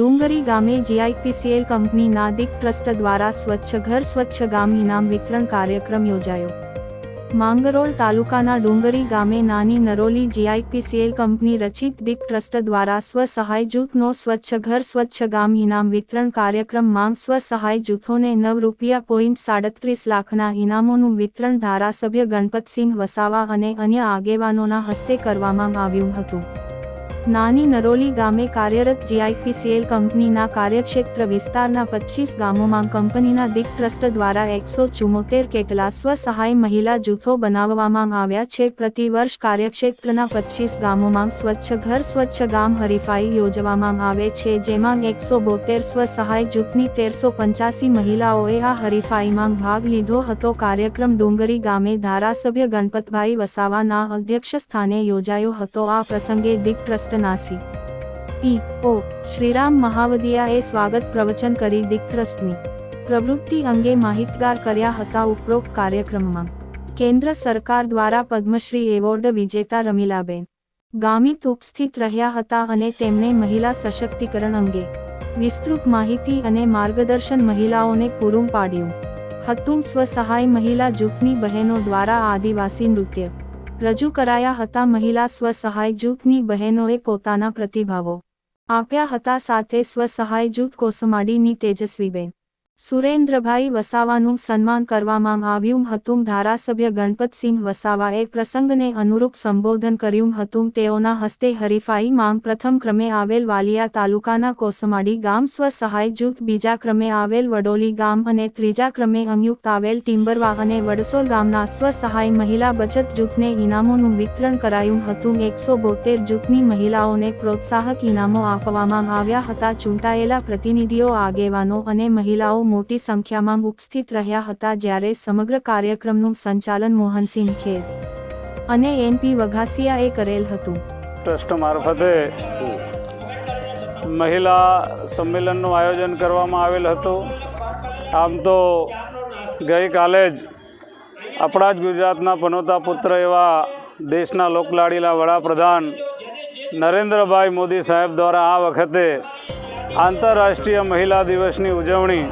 ડુંગરી ગામે જીઆઈપીસીએલ કંપનીના દિક ટ્રસ્ટ દ્વારા સ્વચ્છ ઘર, સ્વચ્છ ગામ ઇનામ વિતરણ કાર્યક્રમ યોજાયો. માંગરોળ તાલુકાના ડુંગરી ગામે નાની નરોલી જીઆઈપીસીએલ કંપની રચિત દિક ટ્રસ્ટ દ્વારા સ્વસહાય જૂથનો સ્વચ્છ ઘર, સ્વચ્છ ગામ ઇનામ વિતરણ કાર્યક્રમ માંગ સ્વસહાય જૂથોને નવ રૂપિયા પોઈન્ટ સાડત્રીસ લાખના ઇનામોનું વિતરણ ધારાસભ્ય ગણપતસિંહ વસાવા અને અન્ય આગેવાનોના હસ્તે કરવામાં આવ્યું હતું. નાની નરોલી ગામે કાર્યરત જીઆઈપીસીએલ કંપનીના કાર્યક્ષેત્ર વિસ્તારના પચીસ ગામોમાં કંપનીના દિક ટ્રસ્ટ દ્વારા એકસો ચુમ્મોતેર કેટલા સ્વસહાય મહિલા જૂથો બનાવવામાં આવ્યા છે. પ્રતિવર્ષ કાર્યક્ષેત્રના પચીસ ગામોમાં સ્વચ્છ ઘર, સ્વચ્છ ગામ હરીફાઈ યોજવામાં આવે છે, જેમાં એકસો બોતેર સ્વસહાય જૂથની તેરસો પંચ્યાસી મહિલાઓએ આ હરીફાઈમાં ભાગ લીધો હતો. કાર્યક્રમ ડુંગરી ગામે ધારાસભ્ય ગણપતભાઈ વસાવાના અધ્યક્ષ સ્થાને યોજાયો હતો. આ પ્રસંગે દિક ટ્રસ્ટ નાસી. ઈ, ઓ, શ્રીરામ મહાવદિયાએ સ્વાગત પ્રવચન કરી દીકટ્રસ્ટની પ્રવૃત્તિ અંગે માહિતગાર કર્યા હતા ઉપરોક્ત કાર્યક્રમમાં. કેન્દ્ર સરકાર દ્વારા પદ્મશ્રી એવોર્ડ વિજેતા રમીલાબેન. ગામિત ઉપસ્થિત રહ્યા હતા અને તેમને મહિલા સશક્તિકરણ અંગે વિસ્તૃત માહિતી અને માર્ગદર્શન મહિલાઓને પૂરું પાડ્યું. હતું સ્વસહાય મહિલા જૂથની બહેનો દ્વારા આદિવાસી નૃત્ય રજૂ કરાયા હતા મહિલા સ્વસહાય જૂથની બહેનોએ પોતાના પ્રતિભાવો આપ્યા હતા સાથે સ્વસહાય જૂથ કોસમાડીની તેજસ્વીબેન. સુરેન્દ્રભાઈ વસાવાનું સન્માન કરવામાં આવ્યું હતું. ધારાસભ્ય ગણપતસિંહ વસાવાએ પ્રસંગને અનુરૂપ સંબોધન કર્યું હતું. તેઓના હસ્તે હરીફાઈ માંગ પ્રથમ ક્રમે આવેલ વાલિયા તાલુકાના કોસમાડી ગામ સ્વસહાય જૂથ, બીજા ક્રમે આવેલ વડોલી ગામ અને ત્રીજા ક્રમે અંયુક્ત આવેલ ટિમ્બરવા અને વડસોલ ગામના સ્વસહાય મહિલા બચત જૂથને ઇનામોનું વિતરણ કરાયું હતું. એકસો બોતેર જૂથની મહિલાઓને પ્રોત્સાહક ઇનામો આપવામાં આવ્યા હતા. ચૂંટાયેલા પ્રતિનિધિઓ, આગેવાનો અને મહિલાઓ મોટી સંખ્યામાં ઉપસ્થિત રહ્યા હતા જ્યારે સમગ્ર કાર્યક્રમનું સંચાલન મોહનસિંહ ખેર અને એનપી વઘાસિયાએ કરેલ હતું. ટ્રસ્ટ મારફતે મહિલા સંમેલનનું આયોજન કરવામાં આવેલ હતું. આમ તો ગઈકાલે જ આપણા જ ગુજરાતના પનોતા પુત્ર એવા દેશના લોકલાડીલા વડાપ્રધાન નરેન્દ્રભાઈ મોદી સાહેબ દ્વારા આ વખતે આંતરરાષ્ટ્રીય મહિલા દિવસની ઉજવણી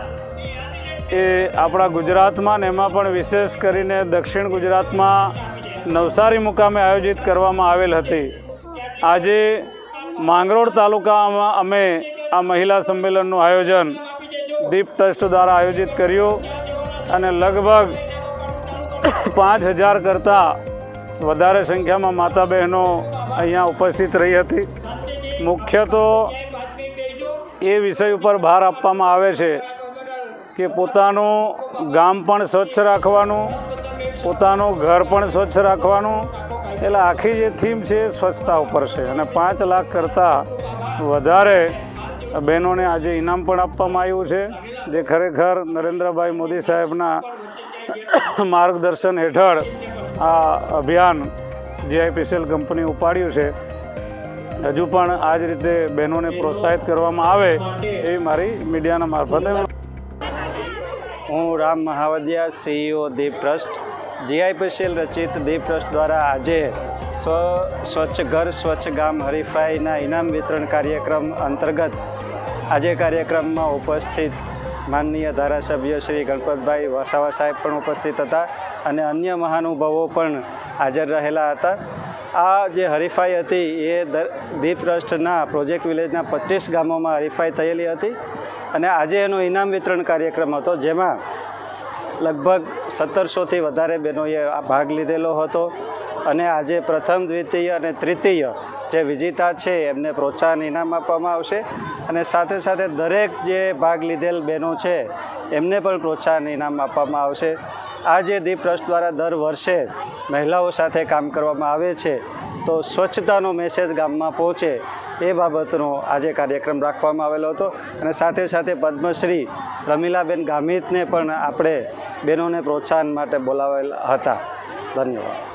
એ આપણા ગુજરાતમાં ને એમાં પણ વિશેષ કરીને દક્ષિણ ગુજરાતમાં નવસારી મુકામે આયોજિત કરવામાં આવેલ હતી. આજે માંગરોળ તાલુકામાં અમે આ મહિલા સંમેલનનું આયોજન દીપ ટ્રસ્ટ દ્વારા આયોજિત કર્યું અને લગભગ પાંચ હજાર કરતાં વધારે સંખ્યામાં માતા બહેનો અહીંયા ઉપસ્થિત રહી હતી. મુખ્ય તો એ વિષય ઉપર ભાર આપવામાં આવે છે કે પોતાનું ગામ પણ સ્વચ્છ રાખવાનું, પોતાનું ઘર પણ સ્વચ્છ રાખવાનું. એટલે આખી જે થીમ છે એ સ્વચ્છતા ઉપર છે. અને પાંચ લાખ કરતાં વધારે બહેનોને આજે ઇનામ પણ આપવામાં આવ્યું છે, જે ખરેખર નરેન્દ્રભાઈ મોદી સાહેબના માર્ગદર્શન હેઠળ આ અભિયાન જીઆઈપીસીએલ કંપની ઉપાડ્યું છે, હજુ પણ આ જ રીતે બહેનોને પ્રોત્સાહિત કરવામાં આવે એવી મારી મીડિયાના મારફતે હું Ram Mahavadiya CEO Deep trust GIPCL રચિત દીપ ટ્રસ્ટ દ્વારા આજે સ્વ, સ્વચ્છ ઘર, સ્વચ્છ ગામ, હરીફાઈના ઇનામ વિતરણ કાર્યક્રમ અંતર્ગત આજે કાર્યક્રમમાં ઉપસ્થિત માનનીય ધારાસભ્ય શ્રી ગણપતભાઈ વસાવા સાહેબ પણ ઉપસ્થિત હતા અને અન્ય મહાનુભાવો પણ હાજર રહેલા હતા. આ જે હરીફાઈ હતી એ દીપ ટ્રસ્ટના પ્રોજેક્ટ વિલેજના પચીસ ગામોમાં હરીફાઈ થયેલી હતી અને આજે એનો ઇનામ વિતરણ કાર્યક્રમ હતો જેમાં લગભગ સત્તરસોથી વધારે બહેનોએ ભાગ લીધેલો હતો. અને આજે પ્રથમ, દ્વિતીય અને તૃતીય જે વિજેતા છે, એમને પ્રોત્સાહન ઇનામ આપવામાં આવશે અને સાથે સાથે દરેક જે ભાગ લીધેલ બહેનો છે, એમને પણ પ્રોત્સાહન ઇનામ આપવામાં આવશે. આ જે દીપ ટ્રસ્ટ દ્વારા દર વર્ષે મહિલાઓ સાથે કામ કરવામાં આવે છે, તો સ્વચ્છતાનો મેસેજ ગામમાં પહોંચે એ બાબતનો આજે કાર્યક્રમ રાખવામાં આવેલો હતો. અને સાથે સાથે પદ્મશ્રી રમીલાબેન ગામિતને પણ આપણે બહેનોને પ્રોત્સાહન માટે બોલાવેલ હતા. ધન્યવાદ.